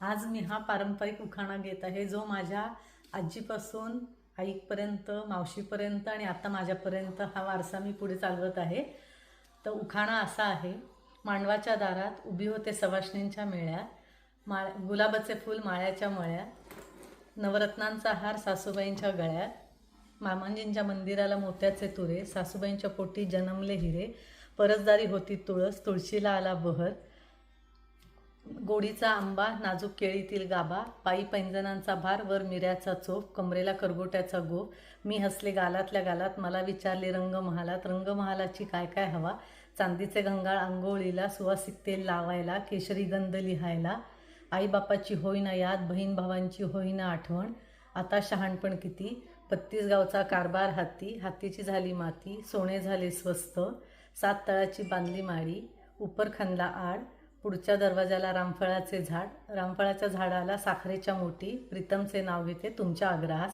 आज मी हा पारंपरिक उखाणा घेत आहे जो माझ्या आजीपासून आईपर्यंत मावशीपर्यंत आणि आता माझ्यापर्यंत हा वारसा मी पुढे चालवत आहे. तर उखाणा असा आहे मांडवाच्या दारात उभी होते सवाष्णींच्या मेळ्यात माळ गुलाबाचे फूल माळ्याच्या मळ्यात नवरत्नांचा हार सासूबाईंच्या गळ्यात मामांजींच्या मंदिराला मोत्याचे तुरे सासूबाईंच्या पोटी जन्मले हिरे परसदारी होती तुळस तुळशीला आला बहर गोडीचा आंबा नाजूक केळीतील गाभा पायी पैंजणांचा भार वर मिऱ्याचा चोप कमरेला करगोट्याचा गोप मी हसले गालातल्या गालात मला विचारले रंगमहालात रंगमहालाची काय काय हवा? चांदीचे गंगाळ आंघोळीला सुवासिक तेल लावायला केशरी गंध लिहायला. आईबापाची होईना याद बहीण भावांची होईना आठवण. आता शहाणपण किती? बत्तीस गावचा कारभार हाती हातीची झाली माती सोने झाले स्वस्त. सात तळाची बांधली माडी उपरखंदला आड. पुढच्या दरवाजाला रामफळाचे झाड. रामफळाच्या झाडाला साखरेच्या मोठी प्रीतमचे नाव घेते. तुमच्या आग्रहास